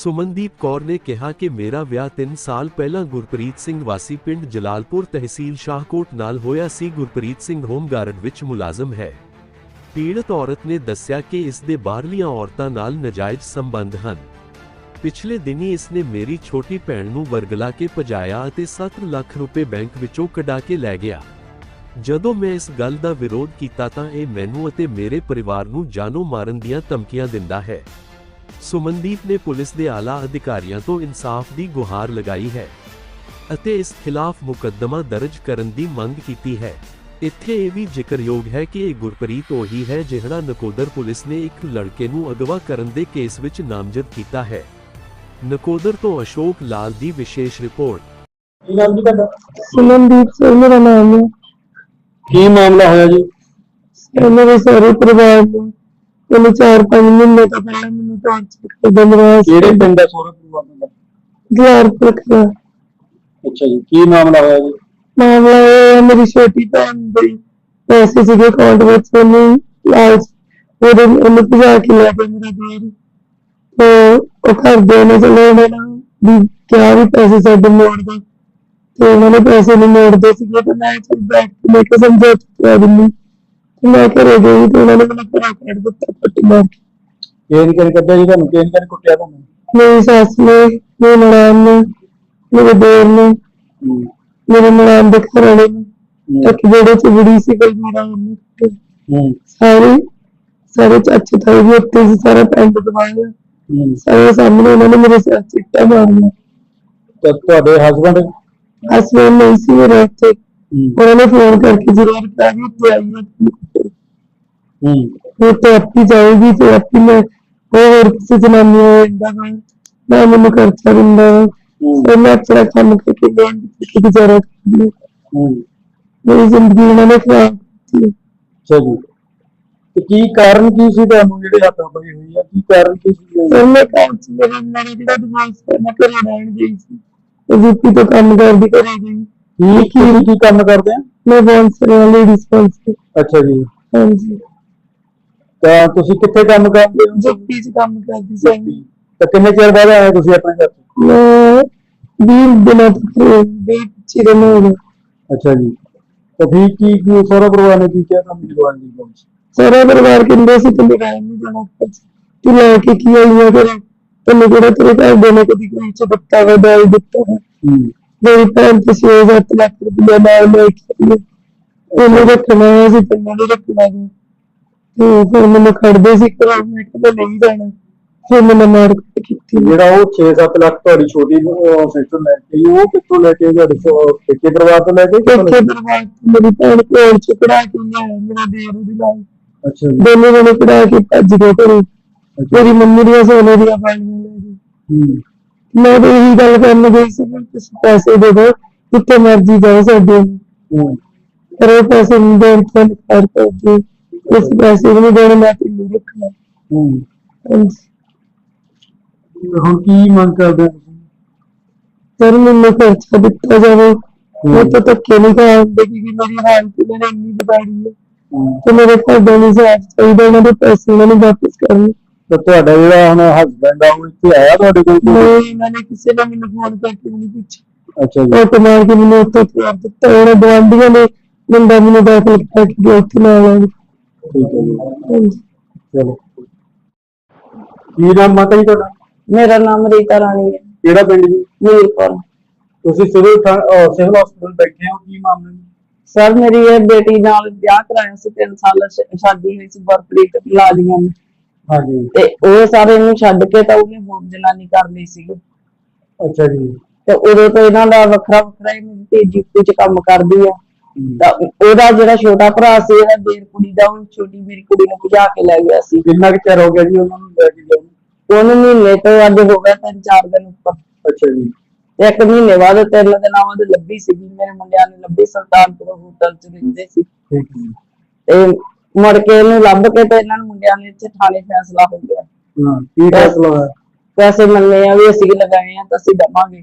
ਸੁਮਨਦੀਪ ਕੌਰ ਨੇ ਕਿਹਾ ਕਿ ਮੇਰਾ ਵਿਆਹ 3 ਸਾਲ ਪਹਿਲਾਂ ਗੁਰਪ੍ਰੀਤ ਸਿੰਘ ਵਾਸੀ ਪਿੰਡ ਜਲਾਲਪੁਰ ਤਹਿਸੀਲ ਸ਼ਾਹਕੋਟ ਨਾਲ ਹੋਇਆ ਸੀ। ਗੁਰਪ੍ਰੀਤ ਸਿੰਘ ਹੋਮਗਾਰਡ ਵਿੱਚ ਮੁਲਾਜ਼ਮ ਹੈ। ਪੀੜਤ ਔਰਤ ਨੇ ਦੱਸਿਆ ਕਿ ਇਸ ਦੇ ਬਾਹਰਲੀਆਂ ਔਰਤਾਂ ਨਾਲ ਨਜਾਇਜ਼ ਸੰਬੰਧ ਹਨ। ਪਿਛਲੇ ਦਿਨੀ ਇਸ ਨੇ ਮੇਰੀ ਛੋਟੀ ਭੈਣ ਨੂੰ ਵਰਗਲਾ ਕੇ ਭਜਾਇਆ ਅਤੇ 7 ਲੱਖ ਰੁਪਏ ਬੈਂਕ ਵਿੱਚੋਂ ਕਢਾ ਕੇ ਲੈ ਗਿਆ। ਜਦੋਂ ਮੈਂ ਇਸ ਗੱਲ ਦਾ ਵਿਰੋਧ ਕੀਤਾ ਤਾਂ ਇਹ ਮੈਨੂੰ ਅਤੇ ਮੇਰੇ ਪਰਿਵਾਰ ਨੂੰ ਜਾਨੋਂ ਮਾਰਨ ਦੀਆਂ ਧਮਕੀਆਂ ਦਿੰਦਾ ਹੈ। ਸੁਮਨਦੀਪ ਨੇ ਪੁਲਿਸ ਦੇ ਆਲਾ ਅਧਿਕਾਰੀਆਂ ਤੋਂ ਇਨਸਾਫ ਦੀ ਗੁਹਾਰ ਲਗਾਈ ਹੈ ਅਤੇ ਇਸ ਖਿਲਾਫ ਮੁਕੱਦਮਾ ਦਰਜ ਕਰਨ ਦੀ ਮੰਗ ਕੀਤੀ ਹੈ। ਇੱਥੇ ਇਹ ਵੀ ਜ਼ਿਕਰਯੋਗ ਹੈ ਕਿ ਇਹ ਗੁਰਪ੍ਰੀਤ ਉਹੀ ਹੈ ਜਿਹੜਾ ਨਕੋਦਰ ਪੁਲਿਸ ਨੇ ਇੱਕ ਲੜਕੇ ਨੂੰ ਅਗਵਾ ਕਰਨ ਦੇ ਕੇਸ ਵਿੱਚ ਨਾਮਜ਼ਦ ਕੀਤਾ ਹੈ। ਨਕੋਦਰ ਤੋਂ ਅਸ਼ੋਕ ਲਾਲ ਦੀ ਵਿਸ਼ੇਸ਼ ਰਿਪੋਰਟ। ਕੀ ਨਾਮ ਜੀ ਤੁਹਾਡਾ? ਸੁਮਨਦੀਪ ਸਿੰਘ ਮੇਰਾ ਨਾਮ ਹੈ। ਕੀ ਮਾਮਲਾ ਹੋਇਆ ਜੀ? ਇਹ ਮੇਰੇ ਸਾਰੇ ਪਰਿਵਾਰ ਨੂੰ ਇਹਨੇ ਚਾਰ ਪੰਜ ਮਹੀਨੇ ਤੋਂ ਪਹਿਲਾਂ ਮੈਨੂੰ ਟਾਰਚਰ ਕਰਦੇ ਰਿਹਾ ਸੀ ਕਿਹੜੇ ਪਿੰਡ ਦਾ ਸੋਹਰਾ ਪਰਿਵਾਰ ਦਾ? ਦਿਲਾਰ ਪੁਰਖਿਆ ਅੱਛਾ ਜੀ ਕੀ ਮਾਮਲਾ ਹੋਇਆ ਜੀ? ਮਾਮਲਾ ਇਹ ਹੈ ਮੇਰੀ ਛੋਟੀ ਭੈਣ ਦੇ ਪੈਸੇ ਸੀਗੇ ਅਕਾਊਂਟ ਵਿੱਚ ਉਹਨੂੰ ਲਾਲਚ ਉਹਦੇ ਉਹਨੂੰ ਭਜਾ ਕੇ ਲੈ ਗਿਆ ਮੇਰਾ ਦੇਰ ਤੇ ਉਹ ਘਰਦੇ ਨੇ ਚਲੋ ਉਹਨਾਂ ਨੂੰ ਵੀ ਕਿਹਾ ਵੀ ਪੈਸੇ ਸਾਡੇ ਮੋੜ ਦੇ। ਤੇ ਉਹਨਾਂ ਨੇ ਪੈਸੇ ਨਹੀਂ ਮੋੜਦੇ ਸੀਗੇ ਤੇ ਮੈਂ ਚਲ ਬੈਠ ਕੇ ਮੈਂ ਕਿਹਾ ਸਮਝਾ ਚੁੱਕਿਆ ਦਿੰਨੀ ਤੇ ਮੈਂ ਘਰੇ ਗਈ ਤੇ ਉਹਨਾਂ ਨੇ ਮੈਨੂੰ ਘਰਾਂ ਕੱਢ ਦਿੱਤਾ ਪੱਟੀ ਮਾਰ ਕੇ। ਕਿਹਨ ਕਿਹਨ ਕੱਢਿਆ ਜੀ ਤੁਹਾਨੂੰ ਕਿਹਨ ਕਿਹਨ ਕੁੱਟਿਆ ਤੁਹਾਨੂੰ? ਮੇਰੀ ਸੱਸ ਨੇ ਮੇਰੇ ਨਨਾਣ ਨੇ ਮੇਰੇ ਦੇਰ ਨੇ ਹੂੰ, ਮੇਰੇ ਨਨਾਣ ਦੇ ਘਰ ਵਾਲੇ ਨੇ ਇੱਕ ਜਿਹੜੇ ਚ ਬੁੜੀ ਸੀ ਕੋਈ ਮੇਰਾ ਉਹਨੇ ਕੁੱਟਿਆ। ਹੂੰ, ਸਾਰੇ ਸਾਰੇ ਚਾਚੇ ਤਾਏ ਵੀ ਉੱਤੇ ਸੀ ਸਾਰਾ ਪਿੰਡ ਦਬਾਇਆ। ਹੂੰ। ਸਾਰੇ ਸਾਹਮਣੇ ਉਹਨਾਂ ਨੇ ਮੇਰੇ ਸਿਰ ਚਿੱਟਾ ਮਾਰਿਆ। ਤੇ ਤੁਹਾਡੇ ਹਸਬੰਡ ਹਸਬੰਦ ਨਹੀਂ ਸੀ ਮੇਰੇ ਉੱਤੇ ਉਹਨਾਂ ਨੇ ਫੋਨ ਕਰਕੇ ਜ਼ਰੂਰ ਕਿਹਾ ਵੀ ਉੱਤੇ ਆਈ ਕੁੱਟੇ। ਹੂੰ ਤੇ ਆਪੀ ਜਾਏਗੀ ਤੇ ਆਪੀ ਮੈਂ ਹੋਰ ਕਿਸੇ ਜਨਾਨੀ ਨੂੰ ਇੰਦਾ ਮੈਂ ਮੈਨੂੰ ਖਰਚਾ ਦਿੰਦਾ ਵਾ। ਹੂੰ, ਫਿਰ ਮੈਂ ਆਪਣਾ ਕੰਮ ਕਰਕੇ ਗਏ ਕਿ ਗੁਜ਼ਾਰਾ ਕਰਦੀ ਹਾਂ। ਹੂੰ। ਮੇਰੀ ਜ਼ਿੰਦਗੀ ਉਹਨਾਂ ਨੇ ਖਰਾਬ ਕੀਤੀ ਅੱਛਾ ਜੀ ਤੇ ਕੀ ਕਾਰਨ ਕੀ ਸੀ ਤੁਹਾਨੂੰ ਜਿਹੜੇ ਹੱਥਾਂ ਪਈ ਹੋਈ ਆ? ਕੀ ਕਾਰਨ ਕੀ ਸੀ ਫਿਰ ਮੈਂ ਘਰ ਚ ਮੇਰੇ ਮੇਰੇ ਜਿਹੜਾ ਦਿਮਾਗ ਸੀ ਮੈਂ ਘਰੇ ਰਹਿਣ ਗਈ ਸੀ। ਉਹ ਜੁੱਤੀ ਤੋਂ ਕੰਮ ਕਰਦੀ ਘਰੇ ਗਈ। ਕੀ ਕੀ ਕੀ ਕੰਮ ਕਰਦੇ ਆ? ਮੈਂ ਬੌਂਸਰ ਵਾਲੀ ਰਿਸਪੌਂਸ ਅੱਛਾ ਜੀ। ਹਾਂਜੀ। ਤਾਂ ਤੁਸੀਂ ਕਿੱਥੇ ਕੰਮ ਕਰਦੇ ਹੋ? ਜੁੱਤੀ ਚ ਕੰਮ ਕਰਦੀ ਸੀ। ਤਾਂ ਕਿੰਨੇ ਚਿਰ ਬਾਅਦ ਆਏ ਤੁਸੀਂ ਆਪਣੇ ਘਰ ਤੋਂ? ਮੈਂ 20 ਦਿਨਾਂ ਤੱਕ ਦੇ ਚਿਰ ਨੂੰ ਹੋ ਅੱਛਾ ਜੀ। ਤਾਂ ਫਿਰ ਕੀ ਕੀ ਸੋਹਰਾ ਪਰਿਵਾਰ ਨੇ ਕੀ ਕਿਹਾ ਤੁਹਾਨੂੰ ਜਵਾਨ ਦੀ ਗੱਲ? ਸਾਰਾ ਪਰਿਵਾਰ ਕਹਿੰਦੇ ਸੀ ਤੂੰ ਰਹਿਣ ਨਹੀਂ ਜਾਣਾ ਤੂੰ ਲੈ ਕੇ ਕੀ ਆਈਆਂ ਕਰ ਤੈਨੂੰ ਕਿਹੜਾ ਤੇਰੇ ਘਰ ਦੇ ਨੇ ਕਦੀ ਕੋਈ ਚ ਵਾ ਦਾਲ ਦਿੱਤਾ ਵਾ? ਹੂੰ। ਮੇਰੀ ਭੈਣ ਤੇ 6-7 ਲੱਖ ਰੁਪਏ ਨਾਲ ਲੈ ਕੇ ਆਈ ਉਹਨੇ ਰੱਖਣਾ ਹੈ ਸੀ ਤੈਨੂੰ ਰੱਖਣਾ ਸੀ। ਤੇ ਫਿਰ ਮੈਨੂੰ ਖੜਦੇ ਸੀ ਘਰੋਂ ਮੈਂ ਕਿਹਾ ਮੈਂ ਨਹੀਂ ਜਾਣਾ। ਫਿਰ ਮੈਨੂੰ ਮਾਰ ਕੁੱਟ ਕੀਤੀ। ਜਿਹੜਾ ਉਹ 6-7 ਲੱਖ ਤੁਹਾਡੀ ਛੋਟੀ ਸਿਸਟਰ ਲੈ ਕੇ ਆਈ, ਉਹ ਕਿੱਥੋਂ ਲੈ ਕੇ ਆਈ? ਤੁਹਾਡੇ ਸੋ- ਪੇਕੇ ਪਰਿਵਾਰ ਤੋਂ ਲੈ ਕੇ ਕਿੱਥੋਂ ਲੈ ਪੇਕੇ ਕੇ ਪਰਿਵਾਰ ਤੋਂ ਮੇਰੀ ਭੈਣ ਕੋਲ ਚ ਕਢਾ ਕੇ ਲਿਆਇਆ ਮੇਰਾ ਦੇਰ ਉਹਦੀ ਨਾਲ। ਆਈ? ਅੱਛਾ ਜੀ। ਦੋਨੇ ਜਣੇ ਕਢਾ ਕੇ ਭੱਜ ਗਏ ਘਰੋਂ। ਮੇਰੀ ਮੰਮੀ ਦੀਆਂ ਸੋਨੇ ਦੀਆਂ ਬਾਲੀਆਂ ਲੈ ਗਏ। ਹੂੰ। ਮੈਂ ਤਾਂ ਇਹੀ ਗੱਲ ਕਰਨ ਗਈ ਸੀ ਕਿ ਤੁਸੀਂ ਪੈਸੇ ਦੇ ਦਿਓ ਜਿੱਥੇ ਮਰਜ਼ੀ ਜਾਓ ਸਾਡੇ। ਹੂੰ। ਪਰ ਉਹ ਪੈਸੇ ਨਹੀਂ ਦੇਣ ਤੋਂ ਇਨਕਾਰ ਉਸ ਪੈਸੇ ਵੀ ਨਹੀਂ ਦੇਣੇ ਮੈਂ ਤੇ ਨਹੀਂ ਰੱਖਣਾ। ਹੂੰ। ਹਾਂਜੀ। ਹੁਣ ਕੀ ਮੰਗ ਕਰਦੇ ਹੋ ਤੁਸੀਂ? ਸਰ ਮੈਨੂੰ ਖਰਚਾ ਦਿੱਤਾ ਜਾਵੇ। ਮੈਂ ਤਾਂ ਧੱਕੇ ਨਹੀਂ ਖਾਂਦੇ ਕਿ ਮੇਰੀ ਹਾਲਤ ਮੈਨੂੰ ਇੰਨੀ ਵਿਗਾੜੀ ਹੈ ਹੂੰ। ਤੇ ਮੇਰੇ ਘਰ ਦੇ ਨੂੰ ਸਾਥ ਚਾਹੀਦਾ ਉਹਨਾਂ ਦੇ ਪੈਸੇ ਉਹਨਾਂ ਨੂੰ ਵਾਪਸ ਕਰਨ। ਤਾਂ ਤੁਹਾਡਾ ਜਿਹੜਾ ਹੁਣ ਹਸਬੰਡ ਆ ਉਹ ਇੱਥੇ ਆਇਆ ਤੁਹਾਡੇ ਕੋਲ? ਮੈਂ ਇਹਨਾਂ ਨੇ ਕਿਸੇ ਨੇ ਮੈਨੂੰ ਫੋਨ ਕਰਕੇ ਨਹੀਂ ਪੁੱਛਿਆ। ਅੱਛਾ ਜੀ। ਉਹ ਮਾਰ ਕੇ ਮੈਨੂੰ ਉੱਥੇ ਤਿਆਰ ਦਿੱਤਾ ਉਹਨਾਂ ਗਵਾਂਢੀਆਂ ਨੇ ਮੁੰਡਾ ਮੈਨੂੰ ਦਾਖਲ ਕੀਤਾ ਕਿ ਉੱਥੇ ਨਾਲ ਆ ਠੀਕ ਹੈ ਜੀ ਹਾਂਜੀ ਚਲੋ। ਕੀ ਨਾਮ ਮਾਤਾ ਜੀ ਤੁਹਾਡਾ? ਮੇਰਾ ਨਾਮ ਰੀਤਾ ਰਾਣੀ ਹੈ। ਕਿਹੜਾ ਪਿੰਡ ਜੀ? ਵੀਰਪੁਰ ਤੁਸੀਂ ਸਿਵਲ ਸਿਵਲ ਹਸਪੀਟਲ ਬੈਠੇ ਹੋ ਕੀ ਮਾਮਲਾ ਜੀ? ਸਰ ਮੇਰੀ ਇਹ ਬੇਟੀ ਨਾਲ ਵਿਆਹ ਕਰਾਇਆ ਸੀ 3 ਸਾਲ ਸ਼- ਸ਼ਾਦੀ ਹੋਈ ਸੀ ਗੁਰਪ੍ਰੀਤ ਲਾਲੀਆਂ ਨੇ। ਹਾਂਜੀ। ਤੇ ਉਹ ਸਾਰੇ ਨੂੰ ਛੱਡ ਕੇ ਤਾਂ ਉਹਨੇ ਹੋਰ ਜਨਾਨੀ ਕਰ ਲਈ ਸੀ। ਅੱਛਾ ਜੀ। ਤੇ ਉਦੋਂ ਤੋਂ ਇਹਨਾਂ ਦਾ ਵੱਖਰਾ ਵੱਖਰਾ ਹੀ ਮੇਰੀ ਤੇਜੀ ਚ ਕੰਮ ਕਰਦੀ ਆ। ਤਾਂ ਉਹਦਾ ਜਿਹੜਾ ਛੋਟਾ ਭਰਾ ਸੀ ਇਹਦਾ ਦੇਰ ਕੁੜੀ ਦਾ ਉਹ ਛੋਟੀ ਮੇਰੀ ਕੁੜੀ ਨੂੰ ਭਜਾ ਕੇ ਲੈ ਗਿਆ ਸੀ। ਕਿੰਨਾ ਕੁ ਚਿਰ ਹੋ ਗਿਆ ਜੀ ਉਹਨਾਂ ਨੂੰ ਲੈ ਕੇ ਗਏ ਨੂੰ? ਉਹਨੂੰ ਮਹੀਨੇ ਤੋਂ ਅੱਜ ਹੋ ਗਿਆ ਤਿੰਨ ਚਾਰ ਦਿਨ ਉੱਪਰ। ਅੱਛਾ ਜੀ। ਤੇ ਇੱਕ ਮਹੀਨੇ ਬਾਅਦ ਤਿੰਨ ਦਿਨਾਂ ਬਾਅਦ ਲੱਭੀ ਸੀਗੀ ਮੇਰੇ ਮੁੰਡਿਆਂ ਨੇ ਲੱਭੀ ਸੁਲਤਾਨਪੁਰ ਹੋਟਲ ਚ ਰਹਿੰਦੇ ਸੀ। ਠੀਕ ਹੈ ਜੀ। ਤੇ ਮੁੜ ਕੇ ਇਹਨੂੰ ਲੱਭ ਕੇ ਤੇ ਇਹਨਾਂ ਨੂੰ ਮੁੰਡਿਆਂ ਨੇ ਇੱਥੇ ਥਾਣੇ ਫੈਸਲਾ ਹੋ ਗਿਆ। ਹਾਂ ਕੀ ਫੈਸਲਾ ਹੋਇਆ? ਪੈਸੇ ਮੰਨੇ ਆ ਵੀ ਅਸੀਂ ਲਗਾਏ ਆ ਤਾਂ ਅਸੀਂ ਦਵਾਂਗੇ।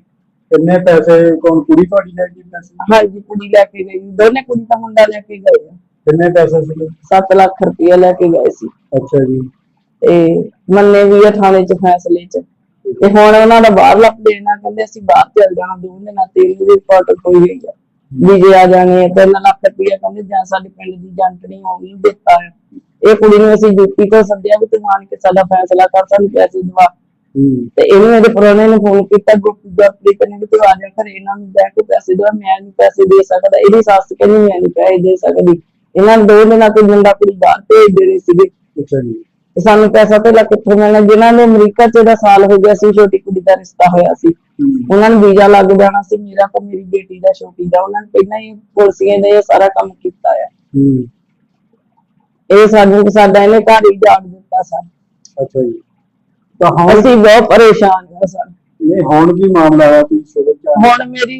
ਕਿੰਨੇ ਪੈਸੇ ਕੌਣ ਕੁੜੀ ਤੁਹਾਡੀ ਲੈ ਗਈ ਪੈਸੇ ਹਾਂਜੀ ਕੁੜੀ ਲੈ ਕੇ ਗਈ ਦੋਨੇ ਕੁੜੀ ਤਾਂ ਮੁੰਡਾ ਲੈ ਕੇ ਗਏ ਕਿੰਨੇ ਪੈਸੇ ਸੀਗੇ? 7 ਲੱਖ ਰੁਪਏ ਲੈ ਕੇ ਗਏ ਸੀ। ਅੱਛਾ ਜੀ। ਤੇ ਮੰਨੇ ਵੀ ਆ ਥਾਣੇ ਚ ਫੈਸਲੇ ਚ। ਤੇ ਹੁਣ ਉਹਨਾਂ ਦਾ ਬਾਹਰਲਾ ਪਲੇਨ ਆ ਕਹਿੰਦੇ ਅਸੀਂ ਬਾਹਰ ਚੱਲ ਜਾਣਾ ਦੋ ਦਿਨਾਂ ਤੇਲ ਦੀ ਰਿਪੋਰਟ ਕੋਈ ਹੋਈ ਆ। ਵੀਜ਼ੇ ਆ ਜਾਣੇ ਤਿੰਨ ਲੱਖ ਰੁਪਇਆ ਕਹਿੰਦੇ ਜਾਂ ਸਾਡੇ ਪਿੰਡ ਦੀ ਉਹ ਵੀ ਦਿੱਤਾ ਇਹ ਕੁੜੀ ਨੂੰ ਅਸੀਂ ਯੂਪੀ ਤੋਂ ਸੱਦਿਆ ਵੀ ਤੂੰ ਆਣ ਕੇ ਸਾਡਾ ਫੈਸਲਾ ਕਰ ਸਾਨੂੰ ਪੈਸੇ ਦਵਾ। ਤੇ ਇਹਨੂੰ ਇਹਦੇ ਪ੍ਰਾਹੁਣੇ ਨੂੰ ਫੋਨ ਕੀਤਾ ਗੁਰਪ੍ਰੀਤ ਨੇ ਵੀ ਤੂੰ ਆ ਜਾ ਘਰੇ ਇਹਨਾਂ ਨੂੰ ਬਹਿ ਕੇ ਪੈਸੇ ਦਵਾ ਮੈਂ ਨਹੀਂ ਪੈਸੇ ਦੇ ਸਕਦਾ ਇਹਦੀ ਸੱਸ ਕਹਿੰਦੀ ਮੈਂ ਨਹੀਂ ਪੈਸੇ ਦੇ ਸਕਦੀ। ਇਹਨਾਂ ਦੋ ਦਿਨਾਂ ਤੋਂ ਮੁੰਡਾ ਕੁੜੀ ਬਾਹਰ ਭੇਜ ਦੇਣੇ ਸੀਗੇ। ਅੱਛਾ ਜੀ। ਤੇ ਸਾਨੂੰ ਪੈਸਾ ਧੇਲਾ ਕਿੱਥੋਂ ਮਿਲਣਾ? ਜਿਨ੍ਹਾਂ ਨੇ ਅਮਰੀਕਾ 'ਚ ਦਾ ਸਾਲ ਹੋ ਗਿਆ ਸੀ ਛੋਟੀ ਕੁੜੀ ਦਾ ਰਿਸ਼ਤਾ ਹੋਇਆ ਸੀ। ਉਹਨਾਂ ਨੂੰ ਵੀਜ਼ਾ ਲੱਗ ਜਾਣਾ ਸੀ ਮੇਰਾ ਤਾਂ ਮੇਰੀ ਬੇਟੀ ਦਾ ਛੋਟੀ ਦਾ। ਉਹਨਾਂ ਨੇ ਪਹਿਲਾਂ ਹੀ ਪੁਲਿਸੀਆਂ ਨੇ ਇਹ ਸਾਰਾ ਕੰਮ ਕੀਤਾ ਆ। ਇਹ ਸਾਨੂੰ ਸਾਡਾ ਇਹਨੇ ਘਰ ਹੀ ਜਾਣ ਦਿੱਤਾ ਸਨ ਅੱਛਾ ਜੀ। ਤਾਂ ਹੁਣ ਅਸੀਂ ਬਹੁਤ ਪਰੇਸ਼ਾਨ ਹਾਂ ਸਨ ਇਹ ਹੁਣ ਕੀ ਮਾਮਲਾ ਹੈ? ਤੁਸੀਂ ਸਿਵਲ ਚ ਆਏ? ਹੁਣ ਮੇਰੀ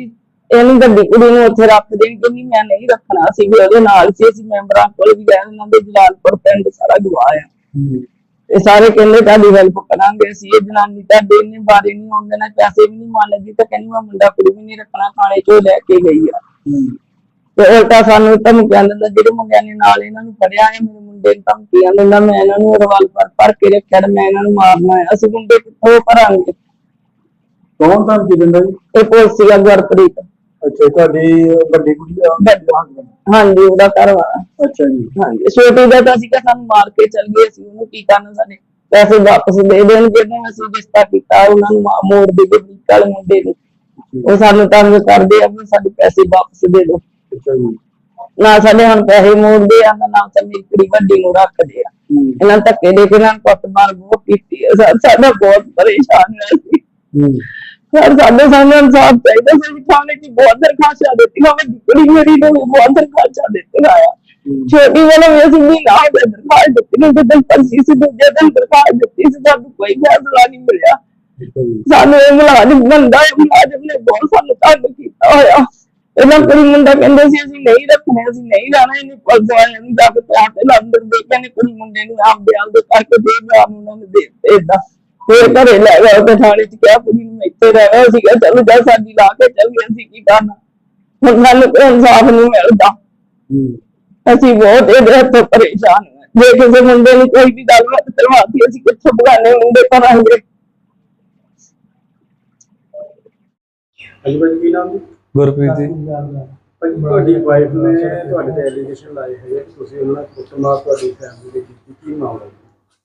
ਇਹਨੂੰ ਵੱਡੀ ਕੁੜੀ ਨੂੰ ਉੱਥੇ ਰੱਖ ਦੇਣ ਕਿ ਮੈਂ ਨਹੀਂ ਰੱਖਣਾ ਸੀ ਵੀ ਉਹਦੇ ਨਾਲ ਸੀ ਅਸੀਂ ਮੈਂਬਰਾਂ ਕੋਲ ਵੀ ਗਏ ਉਹਨਾਂ ਦੇ ਜਲਾਲਪੁਰ ਪਿੰਡ ਸਾਰਾ ਗਵਾਹ ਆ ਹੂੰ। ਇਹ ਸਾਰੇ ਕਹਿੰਦੇ ਤੁਹਾਡੀ ਹੈਲਪ ਕਰਾਂਗੇ ਅਸੀਂ ਇਹ ਜਨਾਨੀ ਤੁਹਾਡੇ ਨੇ ਬਾਰੇ ਨਹੀਂ ਆਉਂਦੇ ਨਾ ਪੈਸੇ ਵੀ ਨਹੀਂ ਮੰਨਦੀ ਤਾਂ ਕਹਿੰਦੀ ਮੈਂ ਮੁੰਡਾ ਕੁੜੀ ਵੀ ਨਹੀਂ ਰੱਖਣਾ ਥਾਣੇ ਚੋਂ ਲੈ ਕੇ ਗਈ ਆ। ਹੂੰ। ਤੇ ਉਲਟਾ ਸਾਨੂੰ ਧਮਕੀਆਂ ਦਿੰਦਾ ਜਿਹੜੇ ਮੁੰਡਿਆਂ ਨੇ ਨਾਲ ਇਹਨਾਂ ਨੂੰ ਫੜਿਆ ਹੈ ਮੇਰੇ ਮੁੰਡੇ ਨੂੰ ਧਮਕੀਆਂ ਦਿੰਦਾ ਮੈਂ ਇਹਨਾਂ ਨੂੰ ਰਿਵਾਲਵਰ ਭਰ ਕੇ ਰੱਖਿਆ ਤੇ ਮੈਂ ਇਹਨਾਂ ਨੂੰ ਮਾਰਨਾ ਹੈ ਅਸੀਂ ਮੁੰਡੇ ਕਿੱਥੋਂ ਭਰਾਂਗੇ? ਕੌਣ ਤਾਂ ਕੀ ਦਿੰਦਾ ਜੀ? ਇਹ ਪੁਲਿਸ ਆ ਗੁਰਪ੍ਰੀਤ। ਅੱਛਾ ਤੁਹਾਡੀ ਵੱਡੀ ਕੁੜੀ ਦਾ ਹਾਂਜੀ ਉਹਦਾ ਘਰ ਵਾਲਾ। ਅੱਛਾ ਜੀ। ਹਾਂਜੀ ਛੋਟੀ ਦਾ ਤਾਂ ਅਸੀਂ ਕਿਹਾ ਸਾਨੂੰ ਮਾਰ ਕੇ ਚੱਲ ਗਏ ਅਸੀਂ ਉਹਨੂੰ ਕੀ ਕਰਨਾ ਸਾਡੇ ਪੈਸੇ ਵਾਪਸ ਦੇ ਦੇਣ ਜਿਹਨੇ ਅਸੀਂ ਰਿਸ਼ਤਾ ਕੀਤਾ ਉਹਨਾਂ ਨੂੰ ਮਾ- ਮੋੜ ਦੇ ਦੇ ਵਾਲੇ ਮੁੰਡੇ ਨੂੰ। ਉਹ ਸਾਨੂੰ ਤੰਗ ਕਰਦੇ ਆ ਵੀ ਸਾਡੇ ਪੈਸੇ ਵਾਪਸ ਦੇ ਦਿਓ। ਅੱਛਾ ਜੀ। ਨਾ ਸਾਡੇ ਹੁਣ ਪੈਸੇ ਮੋੜਦੇ ਆ ਨਾ ਨਾ ਮੇਰੀ ਕੁੜੀ ਵੱਡੀ ਨੂੰ ਰੱਖਦੇ ਆ। ਇਹਨਾਂ ਧੱਕੇ ਦੇ ਕੇ ਇਹਨਾਂ ਨੂੰ ਕੁੱਟਮਾਰ ਬਹੁਤ ਕੀਤੀ ਸਾ- ਸਾਡਾ ਬਹੁਤ ਪਰੇਸ਼ਾਨ ਹੈ ਅਸੀਂ। ਹੂੰ। ਸਰ ਸਾਡੇ ਸਾਹਮਣੇ ਇਨਸਾਫ ਚਾਹੀਦਾ ਸੀ ਥਾਣੇ ਦੀ ਬਹੁਤ ਦਰਖਾਸਤਾਂ ਦਿੱਤੀਆਂ ਵੱਡੀ ਕੁੜੀ ਮੇਰੀ ਨੂੰ ਵੀ ਬਹੁਤ ਦਰਖਾਸਤਾਂ ਦਿੱਤੀਆਂ ਆ। ਛੋਟੀ ਵਾਲਾ ਵੀ ਅਸੀਂ ਵੀ ਨਾ ਦਰਖਾਸਤ ਦਿੱਤੀ ਨੂੰ ਜਦੋਂ ਪਰਸੀ ਸੀ ਦੂਜੇ ਦਿਨ ਦਰਖਾਸਤ ਦਿੱਤੀ ਸੀ ਸਾਨੂੰ ਕੋਈ ਫੈਸਲਾ ਨਹੀਂ ਮਿਲਿਆ। ਸਾਨੂੰ ਇਹ ਮੁਲਾਜ਼ਮ ਬੰਦਾ ਇਹ ਮੁਲਾਜ਼ਮ ਨੇ ਬਹੁਤ ਸਾਨੂੰ ਤੰਗ ਕੀਤਾ ਹੋਇਆ। ਇਹਨਾਂ ਕੁੜੀ ਮੁੰਡਾ ਕਹਿੰਦੇ ਸੀ ਅਸੀਂ ਨਹੀਂ ਰੱਖਣੇ ਅਸੀਂ ਨਹੀਂ ਜਾਣਾ ਇਹਨੇ ਪੁਲਿਸ ਵਾਲਿਆਂ ਨੂੰ ਜਾ ਕੇ ਪਿਆ ਤੇ ਲੰਦਰ ਦੇ ਕਹਿੰਦੇ ਕੁੜੀ ਮੁੰਡੇ ਨੂੰ ਆਪ ਦੇ ਆਪ ਦੇ ਕਰਕੇ ਦੇ ਬਿਆਨ ਉਹਨਾਂ ਨੇ ਦੇ ਦਿੱਤੇ ਫਿਰ ਘਰੇ ਲੈ ਗਏ ਤੇ ਥਾਣੇ ਚ ਕਿਹਾ ਕੁੜੀ ਨੂੰ ਇੱਥੇ ਰਹਿਣਾ ਸੀ ਕਿਹਾ ਚਲੋ ਜਾ ਸਾਡੀ ਲਾ ਕੇ ਚੱਲ ਗਏ ਅਸੀਂ ਕੀ ਕਰਨਾ? ਹੁਣ ਸਾਨੂੰ ਕੋਈ ਇਨਸਾਫ ਨਹੀਂ ਮਿਲਦਾ। ਹੂੰ। ਅਸੀਂ ਬਹੁਤ ਇਹਦੇ ਹੱਥੋਂ ਪਰੇਸ਼ਾਨ ਹਾਂ। ਜੇ ਕਿਸੇ ਮੁੰਡੇ ਨੂੰ ਕੋਈ ਵੀ ਗੱਲਬਾਤ ਕਰਵਾਤੀ ਅਸੀਂ ਕਿੱਥੋਂ ਬਗਾਨੇ ਮੁੰਡੇ ਕਰਾਂਗੇ? ਭਾਈ ਕੀ ਨਾਮ ਜੀ? ਗੁਰਪ੍ਰੀਤ ਜੀ। ਤੁਹਾਡੀ ਵਾਈਫ ਨੇ ਤੁਹਾਡੇ ਤੇ ਐਲੀਗੇਸ਼ਨ ਲਾਏ ਹੈਗੇ। ਤੁਸੀਂ ਉਹਨਾਂ ਨਾਲ ਕੁੱਟਮਾਰ ਤੁਹਾਡੀ ਫੈਮਿਲੀ ਦੇ ਕੀਤੀ ਕੀ ਮਾਮਲਾ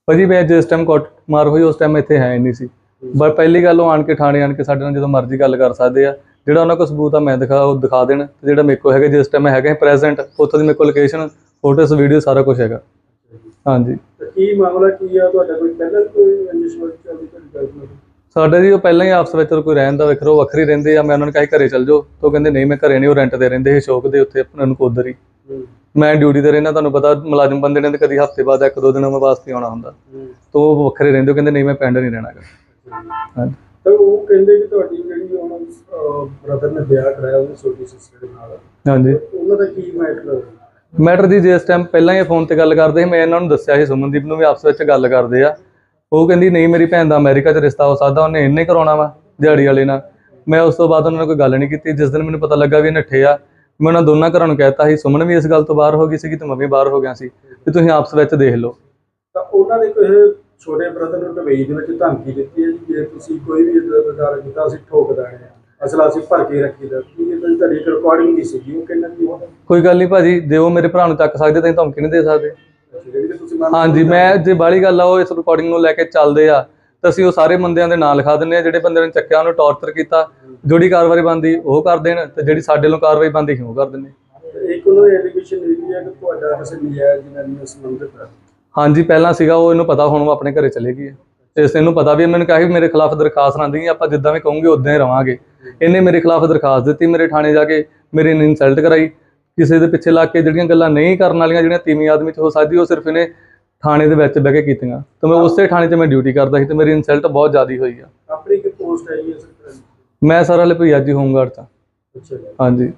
ਭਾਜੀ ਮੈਂ ਜਿਸ ਟਾਈਮ ਕੋਟ ਮਾਰ ਹੋਈ ਉਸ ਟਾਈਮ ਇੱਥੇ ਹੈ ਨਹੀਂ ਸੀ। ਪਰ ਪਹਿਲੀ ਗੱਲ ਉਹ ਆਣ ਕੇ ਥਾਣੇ ਆਣ ਕੇ ਸਾਡੇ ਨਾਲ ਜਦੋਂ ਮਰਜ਼ੀ ਗੱਲ ਕਰ ਸਕਦੇ ਆ। ਜਿਹੜਾ ਉਹਨਾਂ ਕੋਲ ਸਬੂਤ ਆ ਮੈਂ ਦਿਖਾ ਉਹ ਦਿਖਾ ਦੇਣ। ਤੇ ਜਿਹੜਾ ਮੇਰੇ ਕੋਲ ਹੈਗਾ ਜਿਸ ਟਾਈਮ ਮੈਂ ਹੈਗਾ ਪ੍ਰੈਜ਼ੈਂਟ ਉੱਥੋਂ ਦੀ ਮੇਰੇ ਕੋਲ ਲੋਕੇਸ਼ਨ ਫੋਟੋਸ ਵੀਡੀਓ ਸਾਰਾ ਕੁਝ ਹੈਗਾ। ਹਾਂਜੀ। ਤੇ ਕੀ ਮਾਮਲਾ ਕੀ ਆ? ਤੁਹਾਡਾ ਕੋਈ ਪਹਿਲਾਂ ਕੋਈ ਅੰਜਿਸ਼ਮੈਂਟ ਚੱਲਦੀ ਵਾਈਫ ਨਾਲ ਸਾਡੇ ਜੀ ਉਹ ਪਹਿਲਾਂ ਹੀ ਆਪਸ ਵਿੱਚ ਕੋਈ ਰਹਿਣ ਦਾ ਵੱਖਰੋ ਵੱਖਰੀ ਰਹਿੰਦੇ ਆ ਮੈਂ ਉਹਨਾਂ ਨੂੰ ਕਹੀ ਘਰੇ ਚੱਲ ਜਾਓ। ਤਾਂ ਕਹਿੰਦੇ ਨਹੀਂ ਮੈਂ ਘਰੇ ਨਹੀਂ ਉਹ ਰੈਂਟ ਤੇ ਰਹਿੰਦੇ ਸੀ ਸ਼ੌਕ ਦੇ ਉੱਥੇ ਆਪਣੇ ਨੂੰ ਕੋਦਰ ਹੀ। ਹੂੰ। ਮੈਂ ਡਿਊਟੀ ਤੇ ਰਹਿਣਾ ਤੁਹਾਨੂੰ ਪਤਾ ਮੁਲਾਜ਼ਮ ਬੰਦੇ ਨੇ ਤਾਂ ਕਦੀ ਹਫ਼ਤੇ ਬਾਅਦ ਇੱਕ ਦੋ ਦਿਨਾਂ ਵਾਸਤੇ ਆਉਣਾ ਹੁੰਦਾ। ਹੂੰ। ਤਾਂ ਉਹ ਵੱਖਰੇ ਰਹਿੰਦੇ ਕਹਿੰਦੇ ਨਹੀਂ ਮੈਂ ਪਿੰਡ ਨਹੀਂ ਰਹਿਣਾਗਾ ਹਾਂਜੀ। ਤਾਂ ਉਹ ਕਹਿੰਦੇ ਕਿ ਤੁਹਾਡੀ ਜਿਹੜੀ ਹੁਣ ਬ੍ਰਦਰ ਨੇ ਵਿਆਹ ਕਰਾਇਆ ਉਹਦੀ ਛੋਟੀ ਸਿਸਟਰ ਦੇ ਨਾਲ। ਹਾਂਜੀ। ਉਹਨਾਂ ਦਾ ਕੀ ਮੈਟਰ ਮੈਟਰ ਦੀ ਜਿਸ ਟਾਈਮ ਪਹਿਲਾਂ ਹੀ ਫੋਨ ਤੇ ਗੱਲ ਕਰਦੇ ਸੀ ਮੈਂ ਇਹਨਾਂ ਨੂੰ ਦੱਸਿਆ ਸੀ ਸੁਮਨਦੀਪ ਨੂੰ ਵੀ ਆਪਸ ਵਿੱਚ ਗੱਲ ਕਰਦੇ ਆ। ਉਹ ਕਹਿੰਦੀ ਨਹੀਂ ਮੇਰੀ ਭੈਣ ਦਾ ਅਮਰੀਕਾ 'ਚ ਰਿਸ਼ਤਾ ਹੋ ਸਕਦਾ ਉਹਨੇ ਇੰਨੇ ਕਰਾਉਣਾ ਵਾ ਦਿਹਾੜੀ ਵਾਲੇ ਨਾਲ। ਮੈਂ ਉਸ ਤੋਂ ਬਾਅਦ ਉਹਨਾਂ ਨਾਲ ਕੋਈ ਗੱਲ ਨਹੀਂ ਕੀਤੀ। ਜਿਸ ਦਿਨ ਮੈਨੂੰ ਪਤਾ ਲੱਗਾ ਵੀ ਇਹ ਨੱਠੇ ਆ ਮੈਂ ਉਹਨਾਂ ਦੋਨਾਂ ਘਰਾਂ ਨੂੰ ਕਹਿਤਾ ਸੀ ਸੁਮਨ ਵੀ ਇਸ ਗੱਲ ਤੋਂ ਬਾਹਰ ਹੋ ਗਈ ਸੀ ਤੇ ਮੈਂ ਵੀ ਬਾਹਰ ਹੋ ਗਿਆ ਸੀ ਤੇ ਤੁਸੀਂ ਆਪਸ ਵਿੱਚ ਦੇਖ ਲਓ। ਤਾਂ ਉਹਨਾਂ ਨੇ ਕੋਈ ਛੋਟੇ ਬ੍ਰਦਰ ਨੂੰ ਦੁਬਈ ਦੇ ਵਿੱਚ ਧਮਕੀ ਦਿੱਤੀ ਹੈ ਕਿ ਜੇ ਤੁਸੀਂ ਕੋਈ ਵੀ ਇਦਾਂ ਕੀਤਾ ਅਸੀਂ ਠੋਕ ਦਾਂਗੇ ਅਸਲ ਅਸੀਂ ਭਰ ਕੇ ਰੱਖੀ ਦਾ। ਕੀ ਇਹ ਤਾਂ ਤੁਹਾਡੀ ਰਿਕਾਰਡਿੰਗ ਨਹੀਂ ਸੀਗੀ? ਉਹ ਕਹਿੰਦਾ ਕਿ ਉਹ ਕੋਈ ਗੱਲ ਨਹੀਂ ਭਾਜੀ ਦਿਓ ਮੇਰੇ ਭਰਾ ਨੂੰ ਚੱਕ ਸਕਦੇ ਤੁਸੀਂ ਧਮਕੀ ਨਹੀਂ ਦੇ ਸਕਦੇ। ਕਿ ਹਾਂਜੀ ਮੈਂ ਜੇ ਬਾਹਲੀ ਗੱਲ ਆ ਉਹ ਇਸ ਰਿਕਾਰਡਿੰਗ ਨੂੰ ਲੈ ਕੇ ਚੱਲਦੇ ਆ ਤਾਂ ਅਸੀਂ ਉਹ ਸਾਰੇ ਬੰਦਿਆਂ ਦੇ ਨਾਂ ਲਿਖਾ ਦਿੰਦੇ ਆ ਜਿਹੜੇ ਬੰਦੇ ਨੇ ਚੱਕਿਆ ਉਹਨੂੰ ਟੌਰਚਰ ਕੀਤਾ ਜਿਹੜੀ ਕਾਰਵਾਈ ਬੰਦੀ ਉਹ ਕਰ ਦੇਣ ਤੇ ਜਿਹੜੀ ਸਾਡੇ ਵੱਲੋਂ ਕਾਰਵਾਈ ਬੰਦੀ ਉਹ ਕਰ ਦਿੰਦੇ ਇੱਕ ਦੀ ਐਲੀਗੇਸ਼ਨ ਇਹ ਹੈ ਕਿ ਤੁਹਾਡਾ ਕਿਸੇ ਨਜਾਇਜ਼ ਜਨਾਨੀ ਸੰਬੰਧਿਤ ਹੈ। ਹਾਂਜੀ ਪਹਿਲਾਂ ਸੀਗਾ ਉਹ ਇਹਨੂੰ ਪਤਾ ਹੁਣ ਉਹ ਆਪਣੇ ਘਰੇ ਚਲੇ ਗਈ ਹੈ। ਤੇ ਇਸ ਇਹਨੂੰ ਪਤਾ ਵੀ ਮੈਨੂੰ ਕਹੇ ਮੇਰੇ ਖਿਲਾਫ ਦਰਖਾਸਤ ਨਾ ਦੇਈਂ ਆਪਾਂ ਜਿੱਦਾਂ ਵੀ ਕਹੋਗੇ ਉਦਾਂ ਹੀ ਰਵਾਂਗੇ। ਇਹਨੇ ਮੇਰੇ ਖਿਲਾਫ ਦਰਖਾਸਤ ਦਿੱਤੀ ਮੇਰੇ ਥਾਣੇ ਜਾ ਕੇ ਮੇਰੀ ਇਨਸਲਟ ਕਰਾਈ। ਕਿਸੇ ਦੇ ਪਿੱਛੇ ਲੱਗ ਕੇ ਜਿਹੜੀਆਂ ਗੱਲਾਂ ਨਹੀਂ ਕਰਨ ਵਾਲੀਆਂ ਜਿਹੜੀਆਂ ਤੀਵੀਂ ਆਦਮੀ 'ਚ ਹੋ ਸਕਦੀ ਉਹ ਸਿਰਫ ਇਹਨੇ ਥਾਣੇ ਦੇ ਵਿੱਚ ਬਹਿ ਕੇ ਕੀਤੀਆਂ। ਤੇ ਮੈਂ ਉਸੇ ਥਾਣੇ 'ਚ ਮੈਂ ਡਿਊਟੀ ਕਰਦਾ ਸੀ ਤੇ ਮੇਰੀ ਇਨਸਲਟ ਬਹੁਤ ਜ਼ਿਆਦੀ ਹੋਈ ਆ। ਆਪਣੀ ਇੱਕ ਪੋਸਟ ਹੈ ਸਰ ਮੈਂ ਸਾਰਾ ਲਪਈ ਅੱਜ ਹੀ ਹੋਮਗਾਰਡ 'ਚ। ਅੱਛਾ ਜੀ। ਹਾਂਜੀ।